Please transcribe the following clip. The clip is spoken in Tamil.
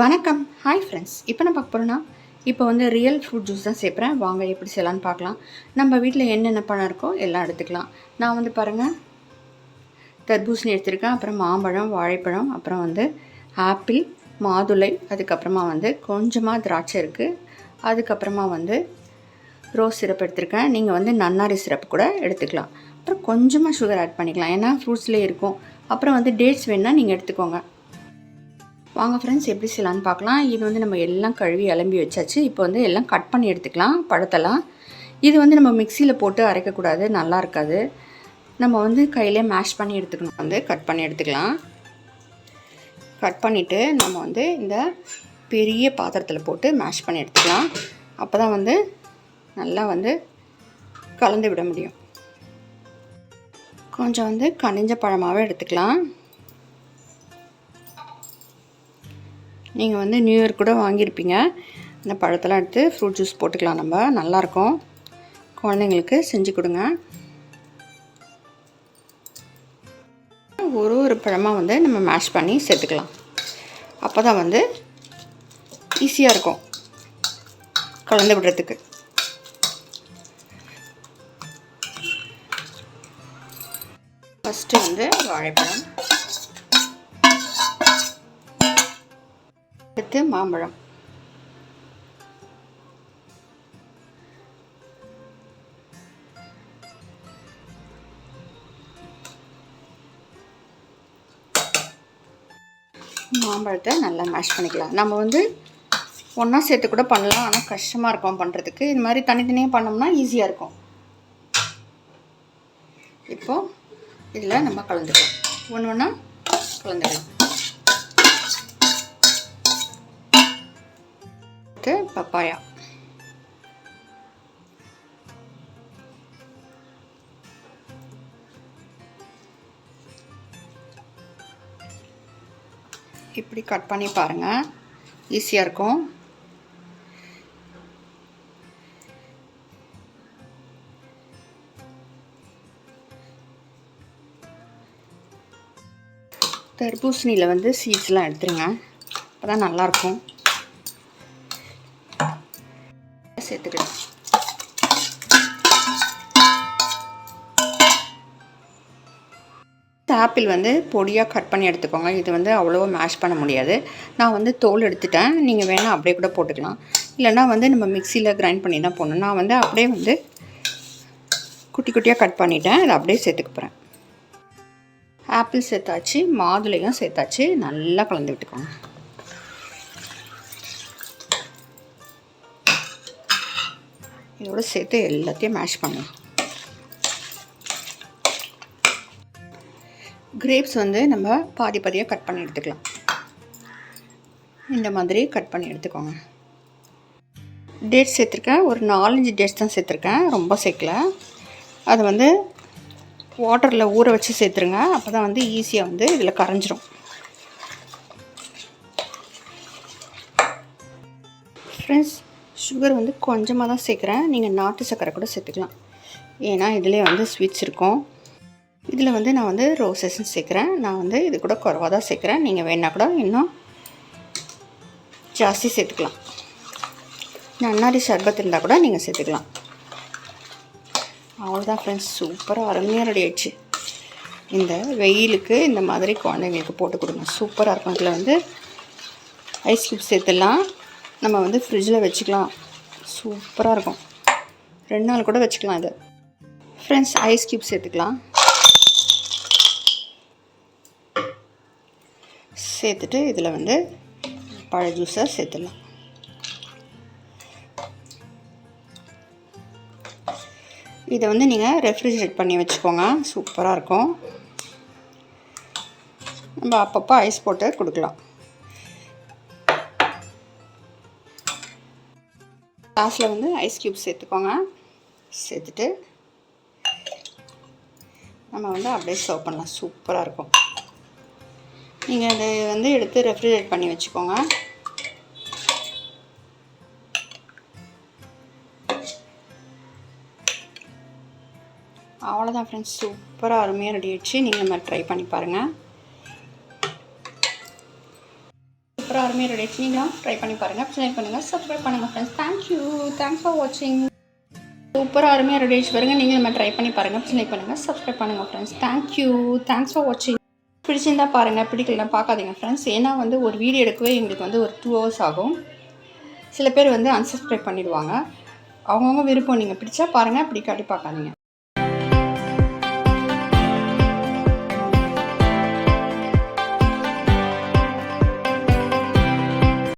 வணக்கம். ஹாய் ஃப்ரெண்ட்ஸ் இப்போ நான் பார்க்க போகிறோன்னா இப்போ வந்து ரியல் ஃப்ரூட் ஜூஸ் தான் சேர்க்குறேன் வாங்க எப்படி செய்யலான்னு பார்க்கலாம். நம்ம வீட்டில் என்னென்ன பழம் இருக்கோ எல்லாம் எடுத்துக்கலாம். நான் வந்து பாருங்கள் தர்பூசணி எடுத்திருக்கேன். அப்புறம் மாம்பழம் வாழைப்பழம் அப்புறம் வந்து ஆப்பிள் மாதுளை அதுக்கப்புறமா வந்து கொஞ்சமாக திராட்சை இருக்குது அதுக்கப்புறமா வந்து ரோஸ் சிரப் எடுத்திருக்கேன். நீங்கள் வந்து நன்னாரி சிரப் கூட எடுத்துக்கலாம். அப்புறம் கொஞ்சமாக சுகர் ஆட் பண்ணிக்கலாம். ஏன்னா ஃப்ரூட்ஸ்லேயே இருக்கும். அப்புறம் வந்து டேட்ஸ் வேணுன்னா நீங்கள் எடுத்துக்கோங்க. வாங்க ஃப்ரெண்ட்ஸ் எப்படி செய்யலான்னு பார்க்கலாம். இது வந்து நம்ம எல்லாம் கழுவி அலம்பி வச்சாச்சு. இப்போ வந்து எல்லாம் கட் பண்ணி எடுத்துக்கலாம் பழத்தெல்லாம் இது வந்து நம்ம மிக்சியில் போட்டு அரைக்கக்கூடாது நல்லா இருக்காது. நம்ம வந்து கையிலே மேஷ் பண்ணி எடுத்துக்கணும். வந்து கட் பண்ணி எடுத்துக்கலாம். கட் பண்ணிவிட்டு நம்ம வந்து இந்த பெரிய பாத்திரத்தில் போட்டு மேஷ் பண்ணி எடுத்துக்கலாம். அப்போ தான் வந்து நல்லா வந்து கலந்து விட முடியும். கொஞ்சம் வந்து கனிஞ்ச பழமாகவே எடுத்துக்கலாம். நீங்கள் வந்து நியூ இயர் கூட வாங்கியிருப்பீங்க. இந்த பழத்தெல்லாம் எடுத்து ஃப்ரூட் ஜூஸ் போட்டுக்கலாம் நம்ம. நல்லாயிருக்கும். குழந்தைங்களுக்கு செஞ்சு கொடுங்க. ஒரு ஒரு பழமாக வந்து நம்ம மேஷ் பண்ணி சேர்த்துக்கலாம். அப்போ தான் வந்து ஈஸியாக இருக்கும். கலந்து விடுறதுக்கு. ஃபஸ்ட்டு வந்து வாழைப்பழம். அடுத்து மாம்பழம். மாம்பழத்தை நல்லா மேஷ் பண்ணிக்கலாம். நம்ம வந்து ஒன்றா சேர்த்து கூட பண்ணலாம். ஆனால் கஷ்டமாக இருக்கும் பண்ணுறதுக்கு இது மாதிரி தனித்தனியாக பண்ணோம்னா ஈஸியாக இருக்கும். இப்போது இதில் நம்ம கலந்துக்கலாம். ஒன்று ஒன்றா கலந்துக்கலாம். பப்பாயா இப்படி கட் பண்ணி பாருங்கள் ஈஸியாக இருக்கும். தர்பூசணியில் வந்து சீட்ஸ்லாம் எடுத்துருங்க. அப்போ தான் நல்லாயிருக்கும். சேர்த்துக்கலாம் ஆப்பிள் வந்து பொடியாக கட் பண்ணி எடுத்துக்கோங்க. இது வந்து அவ்வளோவா மேஷ் பண்ண முடியாது. நான் வந்து தோல் எடுத்துட்டேன். நீங்கள் வேணால் அப்படியே கூட போட்டுக்கலாம். இல்லைனா வந்து நம்ம மிக்சியில் கிரைண்ட் பண்ணி தான் போடணும். நான் வந்து அப்படியே வந்து குட்டி குட்டியாக கட் பண்ணிட்டேன். அதை அப்படியே சேர்த்துக்க போகிறேன் ஆப்பிள் சேர்த்தாச்சு. மாதுளையும் சேர்த்தாச்சு. நல்லா கலந்து விட்டுக்கோங்க. இதோட சேர்த்து எல்லாத்தையும் மேஷ் பண்ணலாம். கிரேப்ஸ் வந்து நம்ம பாதி பாதியாக கட் பண்ணி எடுத்துக்கலாம். இந்த மாதிரி கட் பண்ணி எடுத்துக்கோங்க. டேட்ஸ் சேர்த்துருக்கேன். ஒரு நாலஞ்சு டேட்ஸ் தான் சேர்த்துருக்கேன். ரொம்ப சேர்க்கல. அதை வந்து வாட்டரில் ஊற வச்சு சேர்த்துருங்க. அப்போ தான் வந்து ஈஸியாக வந்து இதில் கரைஞ்சிரும். ஃப்ரெண்ட்ஸ் சுகர் வந்து கொஞ்சமாக தான் சேர்க்குறேன். நீங்கள் நாட்டு சர்க்கரை கூட சேர்த்துக்கலாம். ஏன்னா இதிலே வந்து ஸ்வீட்ஸ் இருக்கும். இதில் வந்து நான் வந்து ரோசஸும் சேர்க்குறேன். நான் வந்து இது கூட குறவாக தான் சேர்க்குறேன். நீங்கள் வேணால் கூட இன்னும் ஜாஸ்தி சேர்த்துக்கலாம். நன்னாரி சர்பத் இருந்தால் கூட நீங்கள் சேர்த்துக்கலாம். அவ்வளோதான் ஃப்ரெண்ட்ஸ் சூப்பராக அருமையாக ரெடி ஆயிடுச்சு. இந்த வெயிலுக்கு இந்த மாதிரி குழந்தைங்களுக்கு போட்டு கொடுங்க. சூப்பராக இருக்கும். இதில் வந்து ஐஸ் க்யூப் சேர்த்துடலாம். நம்ம வந்து ஃப்ரிட்ஜில் வச்சுக்கலாம். சூப்பராக இருக்கும். ரெண்டு நாள் கூட வச்சுக்கலாம் இது. ஃப்ரெண்ட்ஸ் ஐஸ் க்யூப் சேர்த்துக்கலாம். சேர்த்துட்டு இதில் வந்து பழ ஜூஸை சேர்த்துடலாம். இதை வந்து நீங்கள் ரெஃப்ரிஜரேட் பண்ணி வச்சுக்கோங்க. சூப்பராக இருக்கும். நம்ம அப்பப்போ ஐஸ் போட்டு கொடுக்கலாம். லாஸ்ட்டில் வந்து ஐஸ் க்யூப் சேர்த்துக்கோங்க. சேர்த்துட்டு நம்ம வந்து அப்படியே சர்வ் பண்ணலாம். சூப்பராக இருக்கும். நீங்கள் அதை வந்து எடுத்து ரெஃப்ரிஜரேட் பண்ணி வச்சுக்கோங்க. அவ்வளோதான் ஃப்ரெண்ட்ஸ் சூப்பராக அருமையாக ரெடி ஆயிடுச்சு. நீங்கள் மாதிரி ட்ரை பண்ணி பாருங்கள் சூப்பராக அருமையாக ரெடி நீங்களும் ட்ரை பண்ணி பாருங்கள் ஷேர் பண்ணுங்கள் சப்ஸ்கிரைப் பண்ணுங்கள் ஃப்ரெண்ட்ஸ் தேங்க்யூ தேங்க்ஸ் ஃபார் வாட்சிங் சூப்பராக அருமையாக ரெடி ஆச்சு பாருங்கள் நீங்கள் நம்ம ட்ரை பண்ணி பாருங்கள் ஷேர் பண்ணுங்கள் சப்ஸ்கிரைப் பண்ணுங்கள் ஃப்ரெண்ட்ஸ் தேங்க்யூ தேங்க்ஸ் ஃபார் வாட்சிங் பிடிச்சிருந்தா பாருங்கள் பிடிக்கலாம் பார்க்காதீங்க ஃப்ரெண்ட்ஸ் ஏன்னா வந்து ஒரு வீடியோ எடுக்கவே எங்களுக்கு வந்து ஒரு டூ ஹவர்ஸ் ஆகும். சில பேர் வந்து அன்சப்ஸ்கிரைப் பண்ணிடுவாங்க. அவங்கவுங்க விருப்பம். நீங்கள் பிடிச்சா பாருங்கள் பிடிக்காட்டி பார்க்காதீங்க.